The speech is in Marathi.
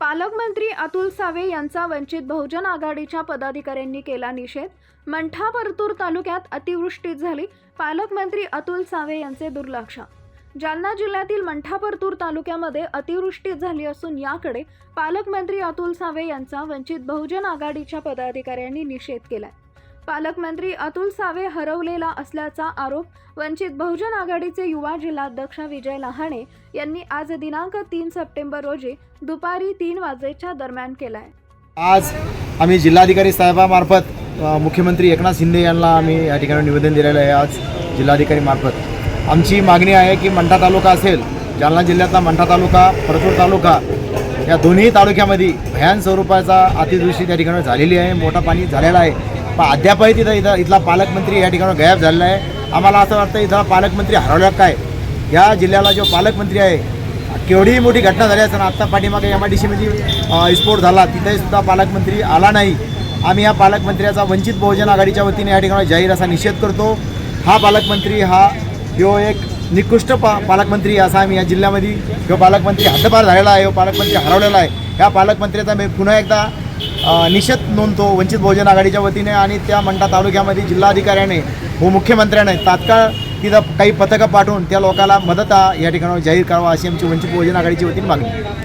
पालकमंत्री अतुल सावे यांचा वंचित बहुजन आघाडीच्या पदाधिकाऱ्यांनी केला निषेध. मंठा परतूर तालुक्यात अतिवृष्टी झाली. पालकमंत्री अतुल सावे यांचे दुर्लक्ष. जालना जिल्ह्यातील मंठा परतूर तालुक्यामध्ये अतिवृष्टी झाली असून याकडे पालकमंत्री अतुल सावे यांचा वंचित बहुजन आघाडीच्या पदाधिकाऱ्यांनी निषेध केलाय. पालकमंत्री अतुल सावे हरवलेला असल्याचा आरोप वंचित बहुजन आघाडीचे युवा जिल्हाध्यक्ष विजय लहाणे यांनी आज दिनांक तीन सप्टेंबर रोजी दुपारी तीन वाजेच्या दरम्यान केलाय. आज आम्ही जिल्हाधिकारी साहेबामार्फत मुख्यमंत्री एकनाथ शिंदे यांना आम्ही या ठिकाणी निवेदन दिलेलं आहे आज जिल्हाधिकारी मार्फत आमची मागणी आहे की मंठा तालुका असेल जालना जिल्ह्यातला मंठा तालुका परतूर तालुका या दोन्ही तालुक्यामध्ये भयान स्वरूपाचा अतिदृष्टी त्या ठिकाणी झालेली आहे मोठा पाणी झालेला आहे. पण अद्यापही तिथं इथं इथला पालकमंत्री या ठिकाणी गायब झालेला आहे. आम्हाला असं वाटतं इथला पालकमंत्री हरवला काय? या जिल्ह्याला जो पालकमंत्री आहे केवढी मोठी घटना झाली असताना आत्ता पाठीमागे एम आय डी सीमध्ये स्फोट झाला. तिथेही सुद्धा पालकमंत्री आला नाही. आम्ही या पालकमंत्र्याचा वंचित बहुजन आघाडीच्या वतीने या ठिकाणी जाहीर असा निषेध करतो. हा पालकमंत्री हा जो एक निकृष्ट पा पालकमंत्री असा आम्ही या जिल्ह्यामध्ये जो पालकमंत्री हद्दपार झालेला आहे ह्यो पालकमंत्री हरवलेला आहे. या पालकमंत्र्याचा मी पुन्हा एकदा निषेध नोंदतो. वंचित बहुजन आघाडीच्या वतीने आणि त्या मंठा तालुक्यामध्ये जिल्हाधिकाऱ्याने व मुख्यमंत्र्याने तात्काळ तिथं काही पथकं पाठवून त्या लोकांना मदत या ठिकाणी जाहीर करावा अशी आमची वंचित बहुजन आघाडीची वतीने मागणी.